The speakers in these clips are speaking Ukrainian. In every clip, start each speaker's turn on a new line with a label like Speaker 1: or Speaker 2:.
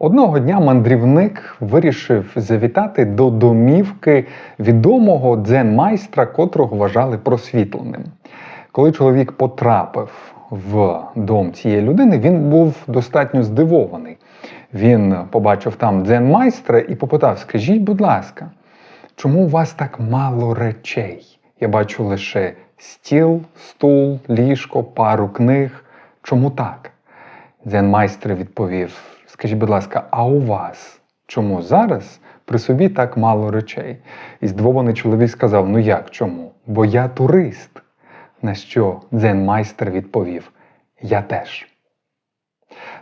Speaker 1: Одного дня мандрівник вирішив завітати до домівки відомого дзен-майстра, котрого вважали просвітленим. Коли чоловік потрапив в дом цієї людини, він був достатньо здивований. Він побачив там дзен-майстра і попитав: Скажіть, будь ласка, чому у вас так мало речей? Я бачу лише стіл, стул, ліжко, пару книг. Чому так? Дзен-майстер відповів: Скажіть, будь ласка, а у вас чому зараз при собі так мало речей? І здивований чоловік сказав: Ну як чому? Бо я турист. На що дзен-майстер відповів: Я теж.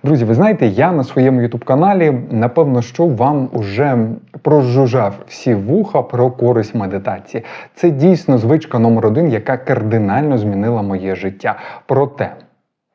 Speaker 1: Друзі, ви знаєте, я на своєму ютуб-каналі, напевно, що вам уже прожужжав всі вуха про користь медитації. Це дійсно звичка номер один, яка кардинально змінила моє життя. Проте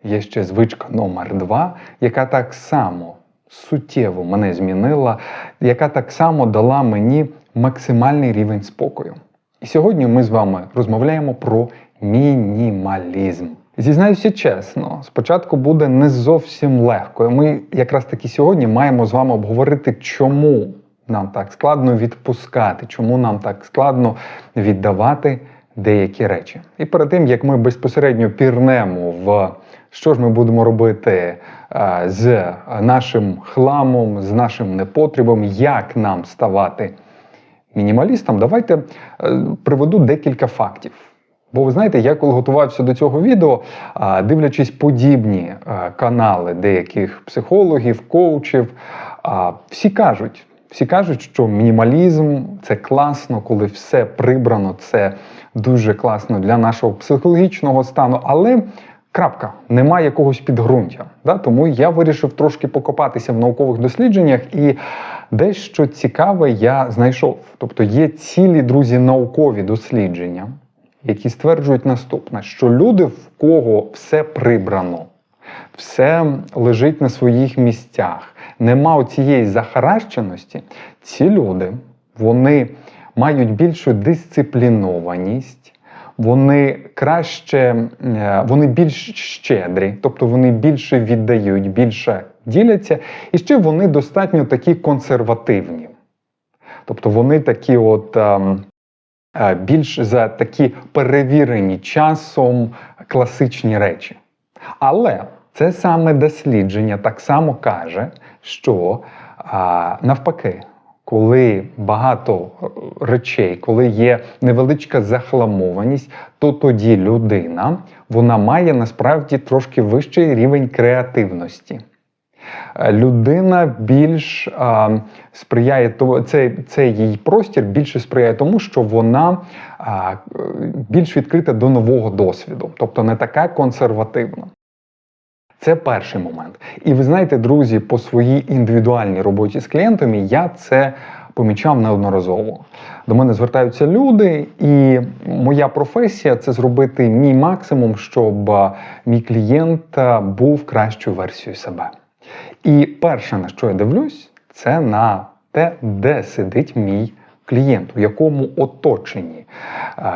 Speaker 1: є ще звичка номер два, яка так само суттєво мене змінила, яка так само дала мені максимальний рівень спокою. І сьогодні ми з вами розмовляємо про мінімалізм. Зізнаюся чесно, спочатку буде не зовсім легко. Ми якраз таки сьогодні маємо з вами обговорити, чому нам так складно відпускати, чому нам так складно віддавати деякі речі. І перед тим як ми безпосередньо пірнемо в що ж ми будемо робити е, з нашим хламом, з нашим непотребом, як нам ставати мінімалістом, давайте е, приведу декілька фактів. Бо ви знаєте, я коли готувався до цього відео, дивлячись подібні канали деяких психологів, коучів, всі кажуть, всі кажуть, що мінімалізм це класно, коли все прибрано, це дуже класно для нашого психологічного стану, але крапка, немає якогось підґрунтя. Да? Тому я вирішив трошки покопатися в наукових дослідженнях і дещо цікаве я знайшов. Тобто є цілі друзі наукові дослідження які стверджують наступне: що люди, в кого все прибрано, все лежить на своїх місцях, нема цієї захаращеності, ці люди вони мають більшу дисциплінованість. Вони краще, е, вони більш щедрі, тобто вони більше віддають, більше діляться, і ще вони достатньо такі консервативні. Тобто вони такі от ем, Е, більш за такі перевірені часом класичні речі. Але це саме дослідження так само каже, що навпаки, коли багато речей, коли є невеличка захламованість, то тоді людина вона має насправді трошки вищий рівень креативності. Е, людина більш а, сприяє цей, цей її простір більше сприяє тому, що вона а, більш відкрита до нового досвіду, тобто не така консервативна. Це перший момент. І ви знаєте, друзі, по своїй індивідуальній роботі з клієнтами я це помічав неодноразово. До мене звертаються люди, і моя професія це зробити мій максимум, щоб мій клієнт був кращою версією себе. І перше, на що я дивлюсь, це на те, де сидить мій клієнт, у якому оточенні,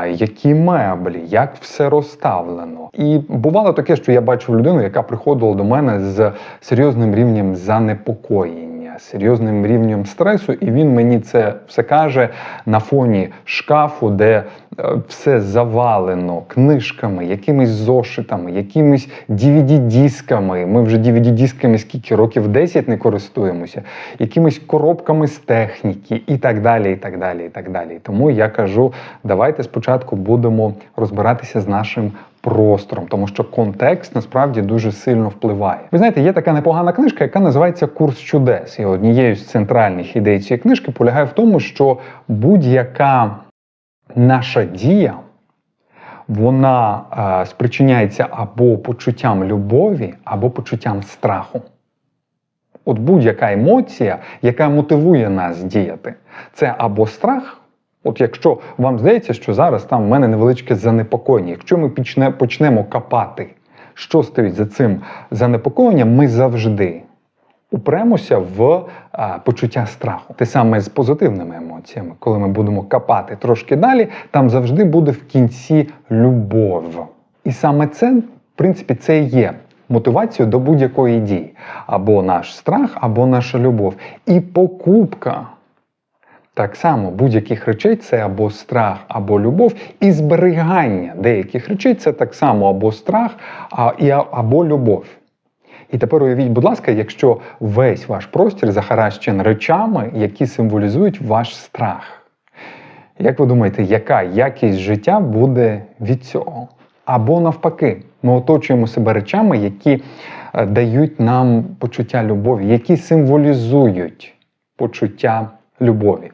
Speaker 1: які меблі, як все розставлено. І бувало таке, що я бачив людину, яка приходила до мене з серйозним рівнем занепокоєння. Серйозним рівнем стресу, і він мені це все каже на фоні шкафу, де е, все завалено книжками, якимись зошитами, якимись DVD-дисками. Ми вже DVD-дисками скільки років 10 не користуємося, якимись коробками з техніки і так далі. і так далі, і так далі. Тому я кажу, давайте спочатку будемо розбиратися з нашим простором, тому що контекст насправді дуже сильно впливає. Ви знаєте, є така непогана книжка, яка називається Курс чудес. І однією з центральних ідей цієї книжки полягає в тому, що будь-яка наша дія. Вона е, спричиняється або почуттям любові, або почуттям страху. От будь-яка емоція, яка мотивує нас діяти, це або страх. От якщо вам здається, що зараз там в мене невеличке занепокоєння, якщо ми почне, почнемо копати, що стоїть за цим занепокоєнням, ми завжди упремося в а, почуття страху. Те саме з позитивними емоціями, коли ми будемо копати трошки далі, там завжди буде в кінці любов. І саме це, в принципі, це і є мотивацію до будь-якої дії. Або наш страх, або наша любов. І покупка. Так само будь-яких речей це або страх, або любов, і зберігання деяких речей це так само або страх, а, і, або любов. І тепер уявіть, будь ласка, якщо весь ваш простір захаращен речами, які символізують ваш страх. Як ви думаєте, яка якість життя буде від цього? Або навпаки, ми оточуємо себе речами, які е, дають нам почуття любові, які символізують почуття любові.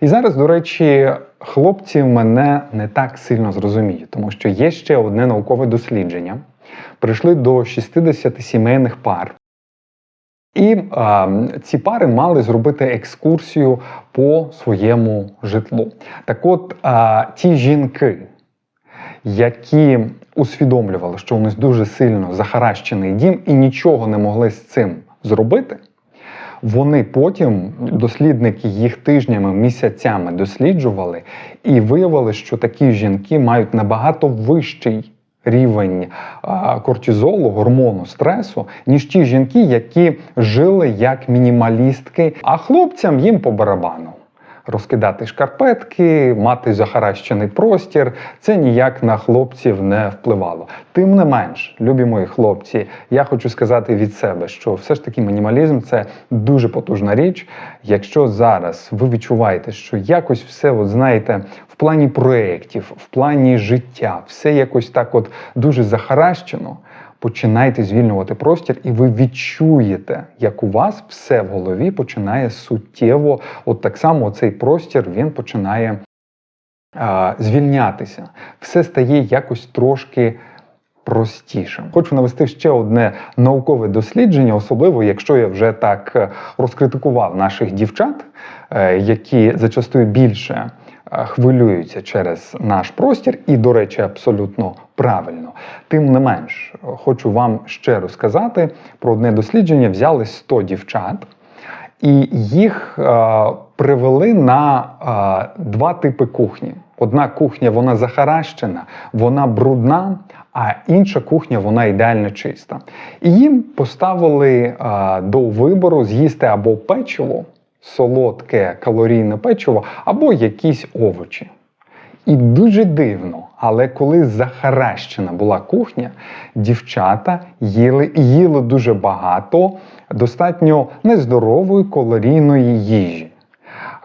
Speaker 1: І зараз, до речі, хлопці мене не так сильно зрозуміють, тому що є ще одне наукове дослідження. Прийшли до 60 сімейних пар. І а, ці пари мали зробити екскурсію по своєму житлу. Так от, а, ті жінки, які усвідомлювали, що у них дуже сильно захаращений дім і нічого не могли з цим зробити, вони потім, дослідники їх тижнями, місяцями досліджували і виявили, що такі жінки мають набагато вищий рівень кортизолу, гормону стресу, ніж ті жінки, які жили як мінімалістки, а хлопцям їм по барабану. Розкидати шкарпетки, мати захаращений простір це ніяк на хлопців не впливало. Тим не менш, любі мої хлопці, я хочу сказати від себе, що все ж таки мінімалізм це дуже потужна річ. Якщо зараз ви відчуваєте, що якось все, от знаєте, в плані проєктів, в плані життя, все якось так от дуже захаращено. Починайте звільнювати простір, і ви відчуєте, як у вас все в голові починає суттєво, от так само цей простір він починає а, звільнятися. Все стає якось трошки простішим. Хочу навести ще одне наукове дослідження, особливо якщо я вже так е, розкритикував наших дівчат, е, які зачастую більше хвилюються через наш простір, і, до речі, абсолютно правильно. Тим не менш, хочу вам ще розказати про одне дослідження. Взяли 100 дівчат. І їх е, привели на е, два типи кухні. Одна кухня вона захаращена, вона брудна, а інша кухня вона ідеально чиста. І їм поставили е, до вибору з'їсти або печиво, солодке калорійне печиво, або якісь овочі. І дуже дивно, але коли захаращена була кухня, дівчата їли їли дуже багато достатньо нездорової калорійної їжі.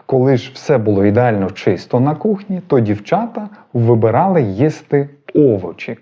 Speaker 1: Коли ж все було ідеально чисто на кухні, то дівчата вибирали їсти овочі,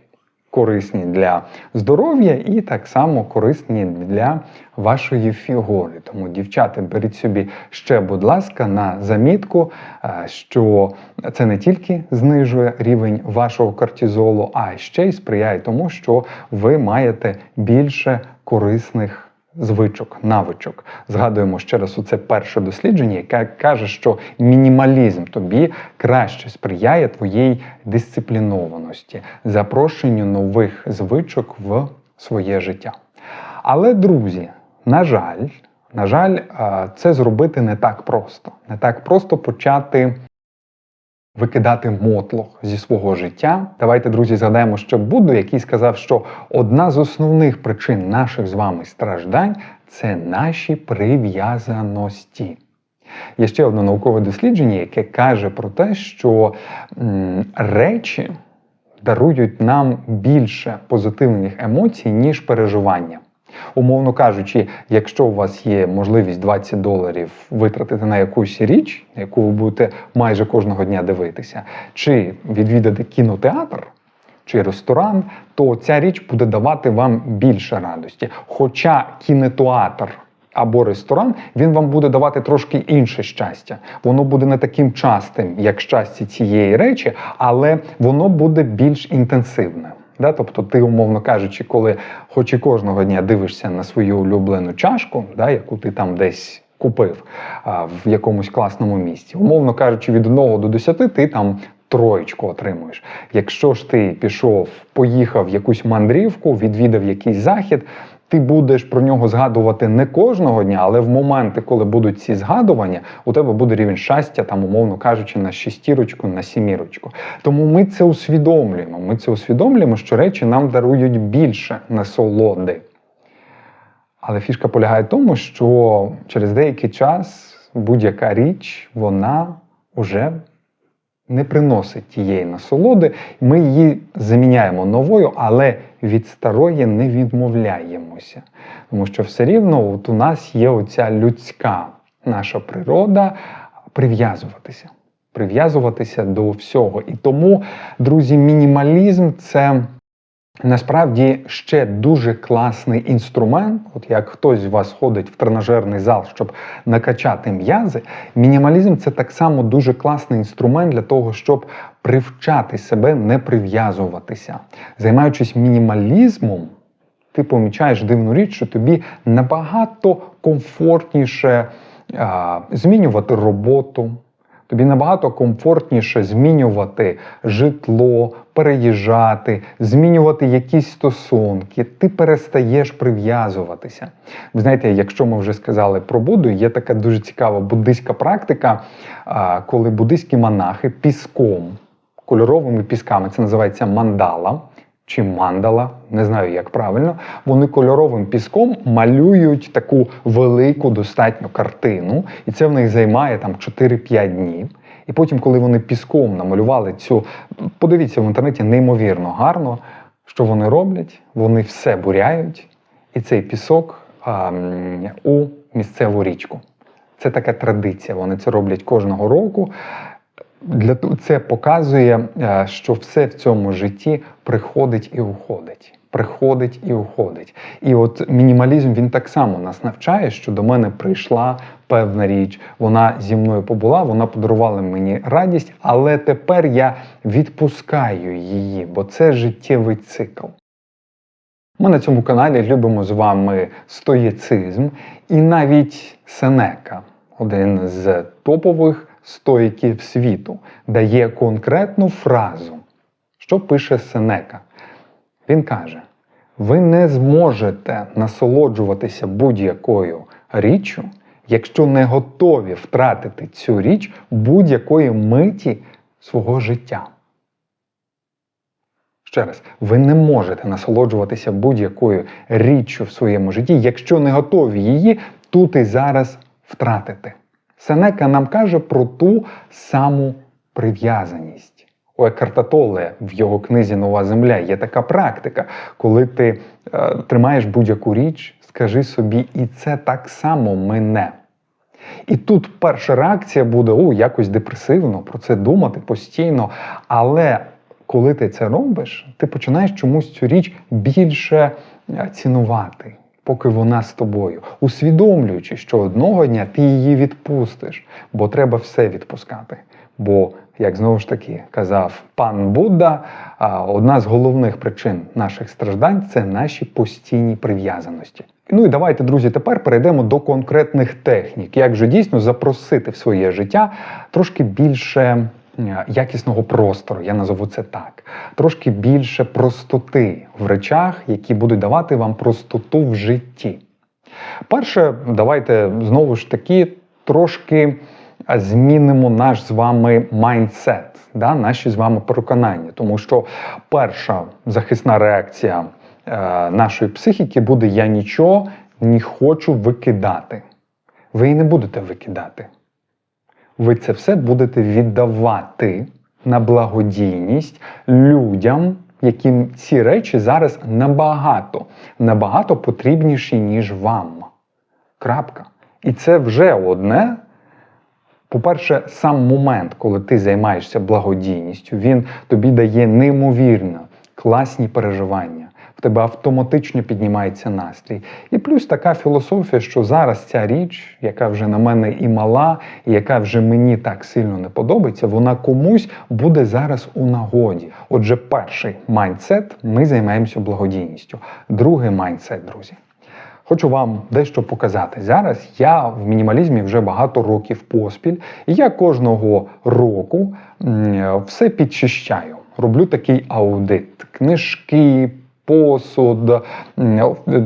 Speaker 1: корисні для здоров'я і так само корисні для вашої фігури. Тому, дівчата, беріть собі ще, будь ласка, на замітку, е, що це не тільки знижує рівень вашого кортизолу, а ще й сприяє тому, що ви маєте більше корисних. Звичок, навичок. Згадуємо ще раз оце перше дослідження, яке каже, що мінімалізм тобі краще сприяє твоїй дисциплінованості, запрошенню нових звичок в своє життя. Але, друзі, на жаль, на жаль, це зробити не так просто. Не так просто почати викидати мотлох зі свого життя. Давайте, друзі, згадаємо, що Будду, який сказав, що одна з основних причин наших з вами страждань це наші прив'язаності. Є ще одне наукове дослідження, яке каже про те, що м, речі дарують нам більше позитивних емоцій, ніж переживання. Умовно кажучи, якщо у вас є можливість 20 доларів витратити на якусь річ, яку ви будете майже кожного дня дивитися, чи відвідати кінотеатр, чи ресторан, то ця річ буде давати вам більше радості. Хоча кінотеатр або ресторан, він вам буде давати трошки інше щастя. Воно буде не таким частим, як щастя цієї речі, але воно буде більш інтенсивне. Да? Тобто, ти, умовно кажучи, коли хоч і кожного дня дивишся на свою улюблену чашку, да, яку ти там десь купив а, в якомусь класному місці, умовно кажучи, від 1 до 10 ти там. Троєчку отримуєш. Якщо ж ти пішов, поїхав в якусь мандрівку, відвідав якийсь захід, Ти будеш про нього згадувати не кожного дня, але в моменти, коли будуть ці згадування, у тебе буде рівень щастя, там, умовно кажучи, на шестірочку, на сімірочку. Тому ми це усвідомлюємо. Ми це усвідомлюємо, що речі нам дарують більше насолоди. Але фішка полягає в тому, що через деякий час будь-яка річ вона вже не приносить тієї насолоди. Ми її заміняємо новою, але від старої не відмовляємося. Тому що все рівно от у нас є оця людська наша природа прив'язуватися. Прив'язуватися до всього. І тому, друзі, мінімалізм це насправді ще дуже класний інструмент. От як хтось з вас ходить в тренажерний зал, щоб накачати м'язи, мінімалізм це так само дуже класний інструмент для того, щоб привчати себе не прив'язуватися. Займаючись мінімалізмом, ти помічаєш дивну річ, що тобі набагато комфортніше а, змінювати роботу. Тобі набагато комфортніше змінювати житло, переїжджати, змінювати якісь стосунки. Ти перестаєш прив'язуватися. Ви знаєте, якщо ми вже сказали про Будду, є така дуже цікава буддийська практика, коли буддийські монахи піском, кольоровими пісками, це називається мандала. Чи мандала, не знаю як правильно, вони кольоровим піском малюють таку велику достатньо картину, і це в них займає там 4-5 днів. І потім, коли вони піском намалювали цю, подивіться в інтернеті неймовірно гарно, що вони роблять, вони все буряють, і цей пісок а, у місцеву річку. Це така традиція. Вони це роблять кожного року. Для це показує, е, що все в цьому житті приходить і уходить. Приходить і уходить. І от мінімалізм він так само нас навчає, що до мене прийшла певна річ, вона зі мною побула, вона подарувала мені радість, але тепер я відпускаю її, бо це життєвий цикл. Ми на цьому каналі любимо з вами стоїцизм і навіть Сенека, один з топових стоїків світу, дає конкретну фразу, що пише Сенека. Він каже: ви не зможете насолоджуватися будь-якою річчю, якщо не готові втратити цю річ будь-якої миті свого життя. Ще раз, ви не можете насолоджуватися будь-якою річчю в своєму житті, якщо не готові її тут і зараз втратити. Сенека нам каже про ту саму прив'язаність. У Екарта Толле в його книзі Нова Земля є така практика, коли ти е, тримаєш будь-яку річ, скажи собі, і це так само мене. І тут перша реакція буде о, якось депресивно про це думати постійно. Але коли ти це робиш, ти починаєш чомусь цю річ більше е, цінувати, поки вона з тобою, усвідомлюючи, що одного дня ти її відпустиш, бо треба все відпускати. Бо, як знову ж таки казав пан Будда, одна з головних причин наших страждань це наші постійні прив'язаності. Ну і давайте, друзі, тепер перейдемо до конкретних технік, як же дійсно запросити в своє життя трошки більше якісного простору, я назову це так, трошки більше простоти в речах, які будуть давати вам простоту в житті. Перше, давайте знову ж таки трошки змінимо наш з вами майндсет, да, наші з вами переконання. Тому що перша захисна реакція е, нашої психіки буде я нічого не хочу викидати. Ви і не будете викидати. Ви це все будете віддавати на благодійність людям, яким ці речі зараз набагато, набагато потрібніші, ніж вам. Крапка. І це вже одне. По-перше, сам момент, коли ти займаєшся благодійністю, він тобі дає неймовірно класні переживання. Тебе автоматично піднімається настрій. І плюс така філософія, що зараз ця річ, яка вже на мене і мала, і яка вже мені так сильно не подобається, вона комусь буде зараз у нагоді. Отже, перший майндсет ми займаємося благодійністю. Другий майндсет, друзі. Хочу вам дещо показати. Зараз я в мінімалізмі вже багато років поспіль, і я кожного року все підчищаю. Роблю такий аудит: книжки, посуд,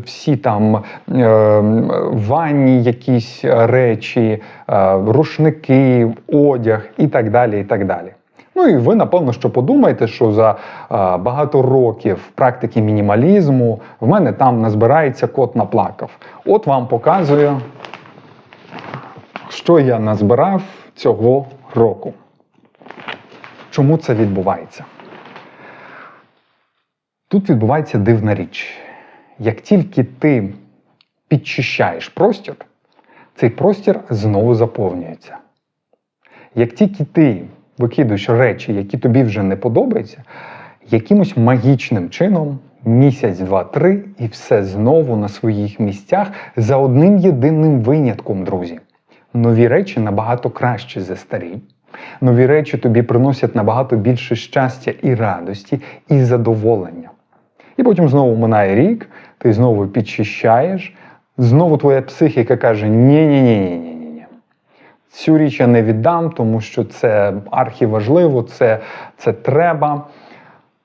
Speaker 1: всі там е, ванні якісь речі, е, рушники, одяг і так далі. і так далі. Ну і ви, напевно, що подумаєте, що за е, багато років практики мінімалізму в мене там назбирається кот наплакав. От вам показую, що я назбирав цього року. Чому це відбувається? Тут відбувається дивна річ. Як тільки ти підчищаєш простір, цей простір знову заповнюється. Як тільки ти викидуєш речі, які тобі вже не подобаються, якимось магічним чином місяць, два, три, і все знову на своїх місцях за одним єдиним винятком, друзі. Нові речі набагато краще за старі. Нові речі тобі приносять набагато більше щастя і радості, і задоволення. І потім знову минає рік, ти знову підчищаєш, знову твоя психіка каже: ні-ні-ні-ні-ні-ні. Цю річ я не віддам, тому що це архіважливо, це, це треба.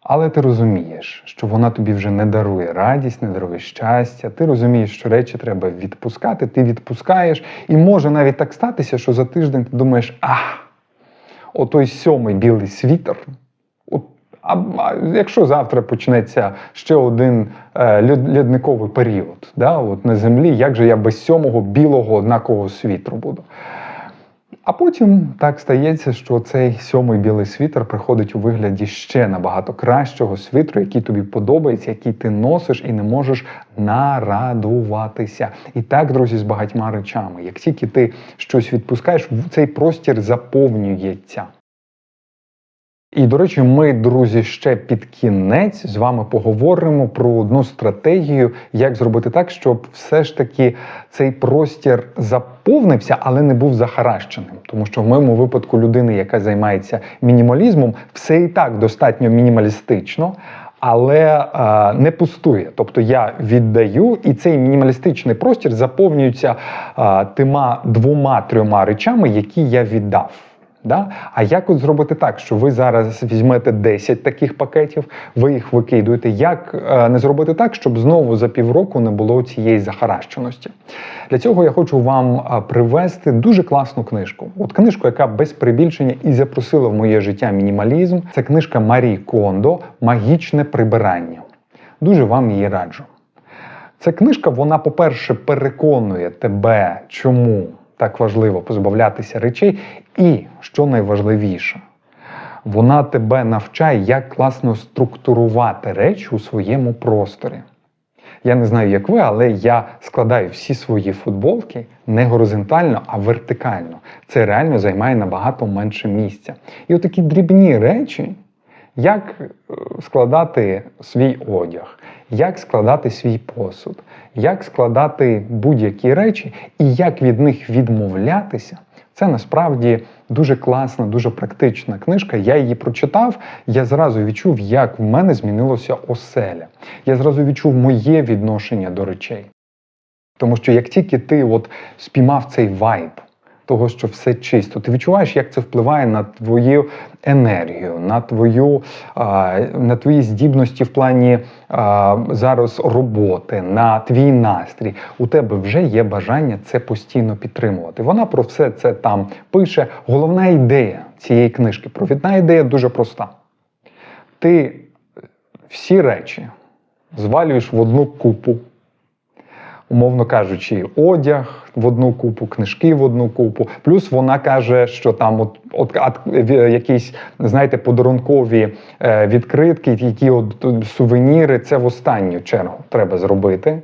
Speaker 1: Але ти розумієш, що вона тобі вже не дарує радість, не дарує щастя. Ти розумієш, що речі треба відпускати, ти відпускаєш. І може навіть так статися, що за тиждень ти думаєш, ах, отой сьомий білий світер. А, якщо завтра почнеться ще один е, льодниковий період да, от на землі, як же я без сьомого білого однакового світру буду? А потім так стається, що цей сьомий білий світер приходить у вигляді ще набагато кращого світру, який тобі подобається, який ти носиш і не можеш нарадуватися. І так, друзі, з багатьма речами. Як тільки ти щось відпускаєш, цей простір заповнюється. І, до речі, ми, друзі, ще під кінець з вами поговоримо про одну стратегію, як зробити так, щоб все ж таки цей простір заповнився, але не був захаращеним. Тому що в моєму випадку людини, яка займається мінімалізмом, все і так достатньо мінімалістично. Але е, не пустує. Тобто я віддаю, і цей мінімалістичний простір заповнюється е, тима двома-трьома речами, які я віддав. Да? А як от зробити так, що ви зараз візьмете 10 таких пакетів, ви їх викидуєте? Як е, не зробити так, щоб знову за півроку не було цієї захаращеності? Для цього я хочу вам е, привести дуже класну книжку. От книжку, яка без прибільшення і запросила в моє життя мінімалізм. Це книжка Марії Кондо Магічне прибирання. Дуже вам її раджу. Ця книжка, вона, по-перше, переконує тебе, чому так важливо позбавлятися речей, і що найважливіше, вона тебе навчає, як класно структурувати речі у своєму просторі. Я не знаю, як ви, але я складаю всі свої футболки не горизонтально, а вертикально. Це реально займає набагато менше місця. І отакі дрібні речі, як е, складати свій одяг, як складати свій посуд, як складати будь-які речі і як від них відмовлятися. Це насправді дуже класна, дуже практична книжка. Я її прочитав, я зразу відчув, як в мене змінилося оселя. Я зразу відчув моє відношення до речей. Тому що як тільки ти от спіймав цей вайб того, що все чисто, ти відчуваєш, як це впливає на твою енергію, на твою на твої здібності в плані зараз роботи, на твій настрій. У тебе вже є бажання це постійно підтримувати. Вона про все це там пише. Головна ідея цієї книжки, провідна ідея дуже проста. Ти всі речі звалюєш в одну купу умовно кажучи, одяг в одну купу, книжки в одну купу. Плюс вона каже, що там от, от, от е, якісь, знаєте, подарункові е, відкритки, які от сувеніри, це в останню чергу треба зробити.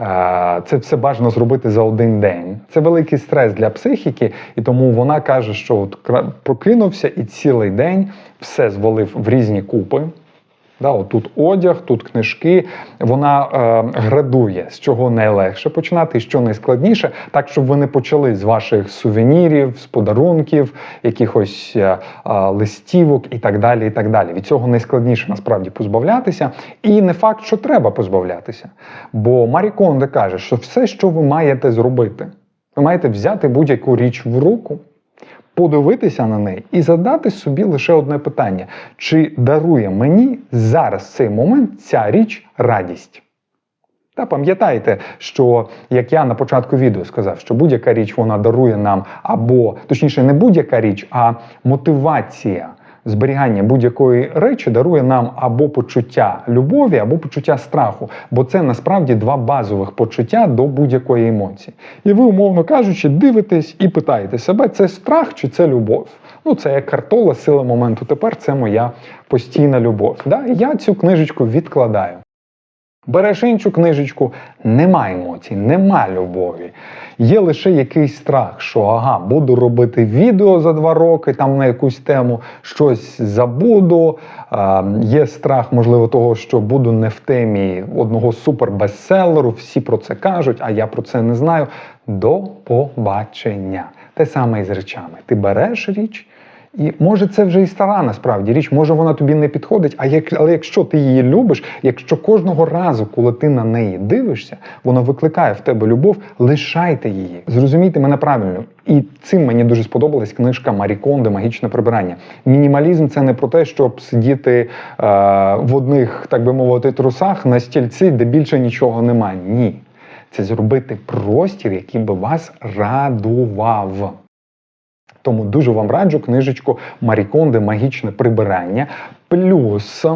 Speaker 1: Е, Це все бажано зробити за один день. Це великий стрес для психіки, і тому вона каже, що от прокинувся і цілий день все звалив в різні купи. Да, от тут одяг, тут книжки. Вона е, градує, з чого найлегше починати, що найскладніше, так щоб ви не почали з ваших сувенірів, з подарунків, якихось е, е, листівок і так далі. і так далі. Від цього найскладніше насправді позбавлятися. І не факт, що треба позбавлятися. Бо Марі Конде каже, що все, що ви маєте зробити, ви маєте взяти будь-яку річ в руку, подивитися на неї і задати собі лише одне питання: чи дарує мені зараз цей момент ця річ радість? Та пам'ятаєте, що як я на початку відео сказав, що будь-яка річ вона дарує нам, або точніше, не будь-яка річ, а мотивація зберігання будь-якої речі дарує нам або почуття любові, або почуття страху. Бо це насправді два базових почуття до будь-якої емоції. І ви, умовно кажучи, дивитесь і питаєте себе, це страх чи це любов? Ну, це як картола, сила моменту. Тепер це моя постійна любов. Да? Я цю книжечку відкладаю. Береш іншу книжечку, нема емоцій, нема любові. Є лише якийсь страх, що ага, буду робити відео за два роки там на якусь тему, щось забуду. Е, є страх, можливо, того, що буду не в темі одного супербестселеру, всі про це кажуть, а я про це не знаю. До побачення. Те саме і з речами. Ти береш річ. І може це вже і стара насправді річ, може вона тобі не підходить. А як, але якщо ти її любиш, якщо кожного разу, коли ти на неї дивишся, вона викликає в тебе любов, лишайте її. Зрозумійте мене правильно. І цим мені дуже сподобалась книжка Марі Кондо Магічне прибирання. Мінімалізм це не про те, щоб сидіти е, в одних, так би мовити, трусах на стільці, де більше нічого немає. Ні. Це зробити простір, який би вас радував. Тому дуже вам раджу книжечку Маріконде Магічне прибирання. Плюс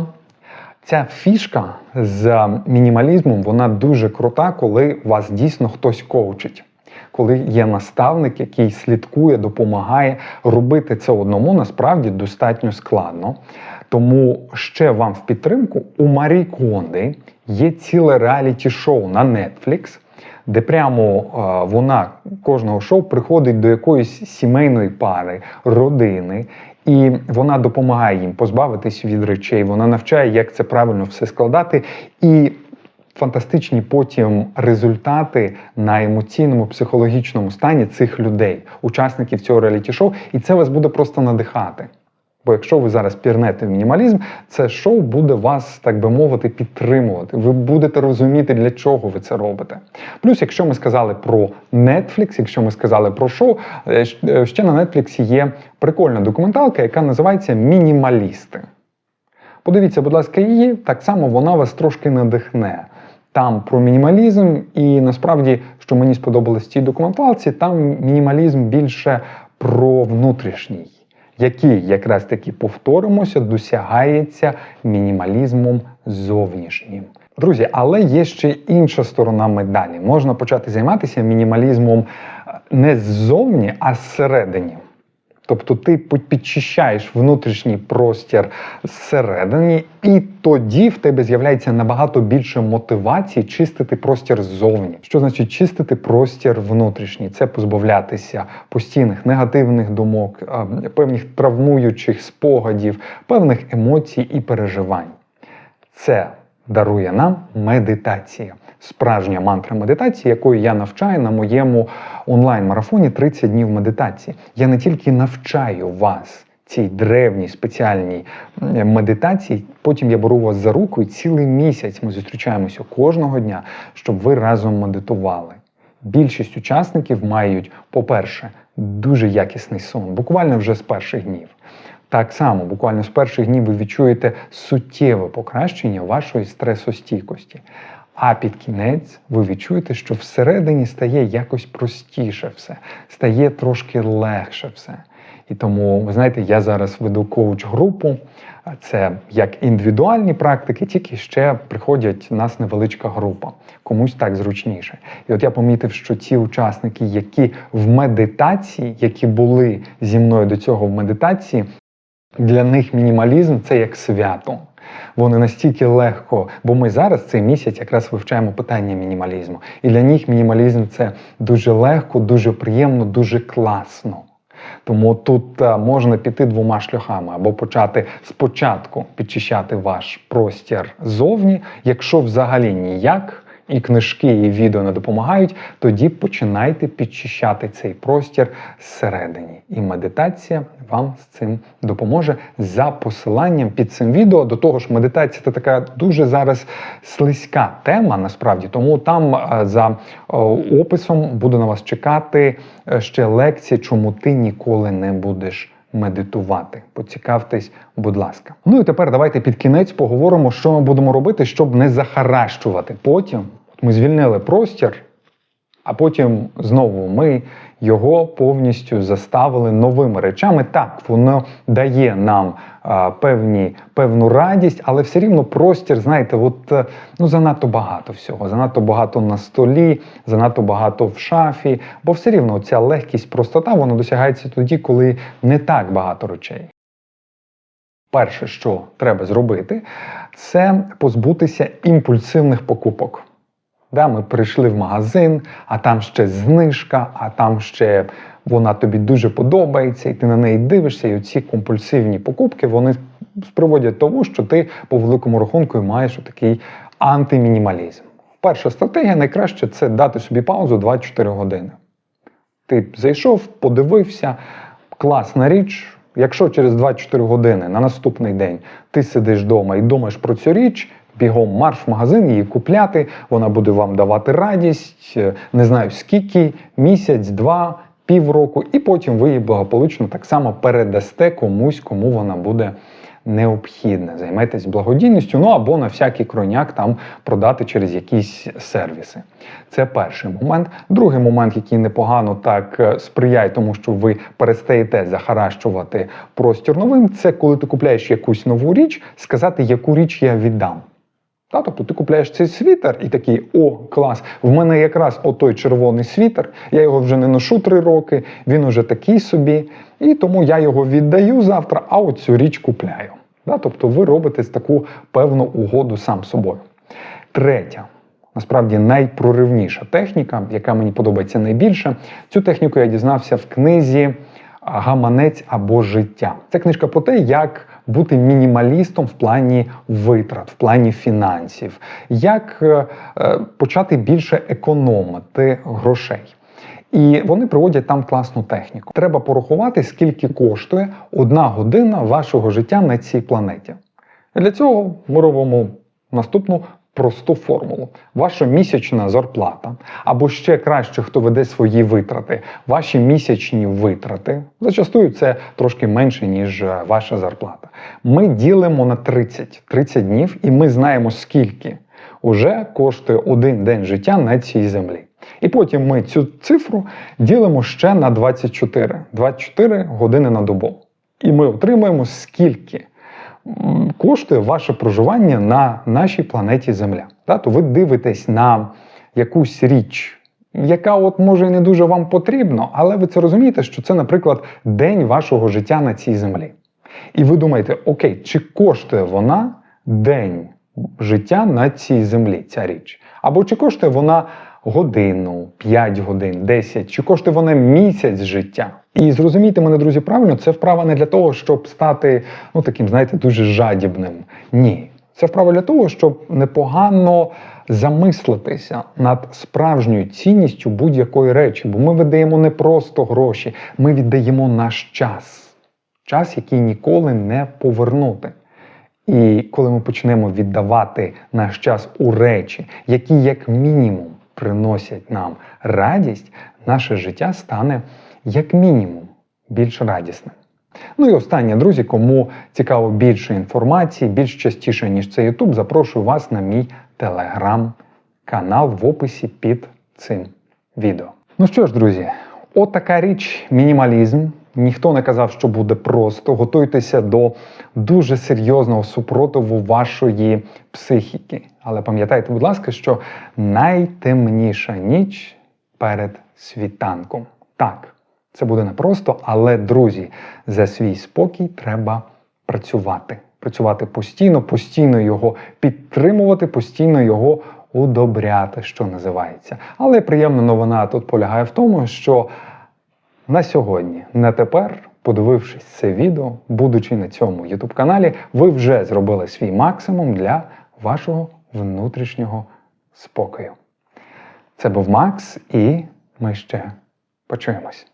Speaker 1: ця фішка з мінімалізмом вона дуже крута, коли вас дійсно хтось коучить. Коли є наставник, який слідкує, допомагає робити це одному, насправді достатньо складно. Тому ще вам в підтримку у Марі Конди є ціле реаліті-шоу на Netflix, де прямо е, вона кожного шоу приходить до якоїсь сімейної пари, родини, і вона допомагає їм позбавитись від речей. Вона навчає, як це правильно все складати. І фантастичні потім результати на емоційному психологічному стані цих людей, учасників цього реаліті-шоу, і це вас буде просто надихати. Бо якщо ви зараз пірнете в мінімалізм, це шоу буде вас, так би мовити, підтримувати. Ви будете розуміти, для чого ви це робите. Плюс, якщо ми сказали про Netflix, якщо ми сказали про шоу, е, е, ще на Netflix є прикольна документалка, яка називається Мінімалісти. Подивіться, будь ласка, її так само вона вас трошки надихне. Там про мінімалізм, і насправді, що мені сподобалось в цій документалці, там мінімалізм більше про внутрішній який якраз таки повторимося, досягається мінімалізмом зовнішнім. Друзі, але є ще інша сторона медалі. Можна почати займатися мінімалізмом е, не ззовні, а зсередині. Тобто ти підчищаєш внутрішній простір зсередині, і тоді в тебе з'являється набагато більше мотивації чистити простір ззовні. Що значить чистити простір внутрішній? Це позбавлятися постійних негативних думок, певних травмуючих спогадів, певних емоцій і переживань. Це дарує нам медитація. Справжня мантра медитації, якою я навчаю на моєму онлайн-марафоні 30 днів медитації. Я не тільки навчаю вас цій древній спеціальній медитації, потім я беру вас за руку і цілий місяць ми зустрічаємося кожного дня, щоб ви разом медитували. Більшість учасників мають, по-перше, дуже якісний сон, буквально вже з перших днів. Так само, буквально з перших днів ви відчуєте суттєве покращення вашої стресостійкості. А під кінець ви відчуєте, що всередині стає якось простіше все, стає трошки легше все. І тому, ви знаєте, я зараз веду коуч-групу. Це як індивідуальні практики, тільки ще приходять нас невеличка група, комусь так зручніше. І от я помітив, що ті учасники, які в медитації, які були зі мною до цього в медитації, для них мінімалізм це як свято. Вони настільки легко, бо ми зараз цей місяць якраз вивчаємо питання мінімалізму. І для них мінімалізм це дуже легко, дуже приємно, дуже класно. Тому тут е, можна піти двома шляхами або почати спочатку підчищати ваш простір зовні, якщо взагалі ніяк. І книжки, і відео не допомагають, тоді починайте підчищати цей простір зсередині. І медитація вам з цим допоможе за посиланням під цим відео. До того ж, медитація це така дуже зараз слизька тема, насправді. Тому там е, за е, описом буду на вас чекати е, ще лекція, чому ти ніколи не будеш медитувати. Поцікавтесь, будь ласка. Ну і тепер давайте під кінець поговоримо, що ми будемо робити, щоб не захаращувати. Потім от ми звільнили простір, а потім знову ми його повністю заставили новими речами. Так, воно дає нам а, певні, певну радість, але все рівно простір, знаєте, от е, ну занадто багато всього, занадто багато на столі, занадто багато в шафі. Бо все рівно ця легкість, простота, вона досягається тоді, коли не так багато речей. Перше, що треба зробити, це позбутися імпульсивних покупок. Да, ми прийшли в магазин, а там ще знижка, а там ще вона тобі дуже подобається, і ти на неї дивишся, і оці компульсивні покупки вони приводять до того, що ти по великому рахунку маєш такий антимінімалізм. Перша стратегія найкраще це дати собі паузу 24 години. Ти зайшов, подивився, класна річ. Якщо через 24 години на наступний день ти сидиш вдома і думаєш про цю річ, бігом марш в магазин її купляти, вона буде вам давати радість, е, не знаю скільки, місяць, два, півроку, і потім ви її благополучно так само передасте комусь, кому вона буде необхідна. Займайтесь благодійністю, ну або на всякий кроняк там продати через якісь сервіси. Це перший момент. Другий момент, який непогано так е, сприяє тому, що ви перестаєте захаращувати простір новим, це коли ти купляєш якусь нову річ, сказати, яку річ я віддам. Та, тобто ти купляєш цей світер і такий о, клас! В мене якраз отой червоний світер, я його вже не ношу три роки, він уже такий собі, і тому я його віддаю завтра, а оцю річ купляю. Та, тобто ви робите таку певну угоду сам собою. Третя, насправді найпроривніша техніка, яка мені подобається найбільше. Цю техніку я дізнався в книзі Гаманець або життя. Це книжка про те, як бути мінімалістом в плані витрат, в плані фінансів, як е, е, почати більше економити грошей. І вони проводять там класну техніку. Треба порахувати, скільки коштує одна година вашого життя на цій планеті. Для цього ми робимо наступну просту формулу. Ваша місячна зарплата, або ще краще, хто веде свої витрати, ваші місячні витрати. Зачастую це трошки менше, ніж е, ваша зарплата. Ми ділимо на 30 30 днів, і ми знаємо, скільки уже коштує один день життя на цій землі. І потім ми цю цифру ділимо ще на 24 24 години на добу. І ми отримуємо, скільки коштує ваше проживання на нашій планеті Земля. То ви дивитесь на якусь річ, яка от може і не дуже вам потрібна, але ви це розумієте, що це, наприклад, день вашого життя на цій землі. І ви думаєте, окей, чи коштує вона день життя на цій землі, ця річ? Або чи коштує вона годину, 5 годин, 10, чи коштує вона місяць життя? І зрозумійте мене, друзі, правильно, це вправа не для того, щоб стати ну таким, знаєте, дуже жадібним. Ні. Це вправа для того, щоб непогано замислитися над справжньою цінністю будь-якої речі, бо ми видаємо не просто гроші, ми віддаємо наш час, час, який ніколи не повернути. І коли ми почнемо віддавати наш час у речі, які як мінімум приносять нам радість, наше життя стане як мінімум більш радісним. Ну і останнє, друзі, кому цікаво більше інформації, більш частіше, ніж це YouTube, запрошую вас на мій телеграм-канал в описі під цим відео. Ну що ж, друзі, от річ мінімалізм. Ніхто не казав, що буде просто. Готуйтеся до дуже серйозного супротиву вашої психіки. Але пам'ятайте, будь ласка, що найтемніша ніч перед світанком. Так, це буде непросто, але, друзі, за свій спокій треба працювати. Працювати постійно, постійно його підтримувати, постійно його удобряти, що називається. Але приємна новина тут полягає в тому, що на сьогодні, на тепер, подивившись це відео, будучи на цьому YouTube каналі, ви вже зробили свій максимум для вашого внутрішнього спокою. Це був Макс, і ми ще почуємось.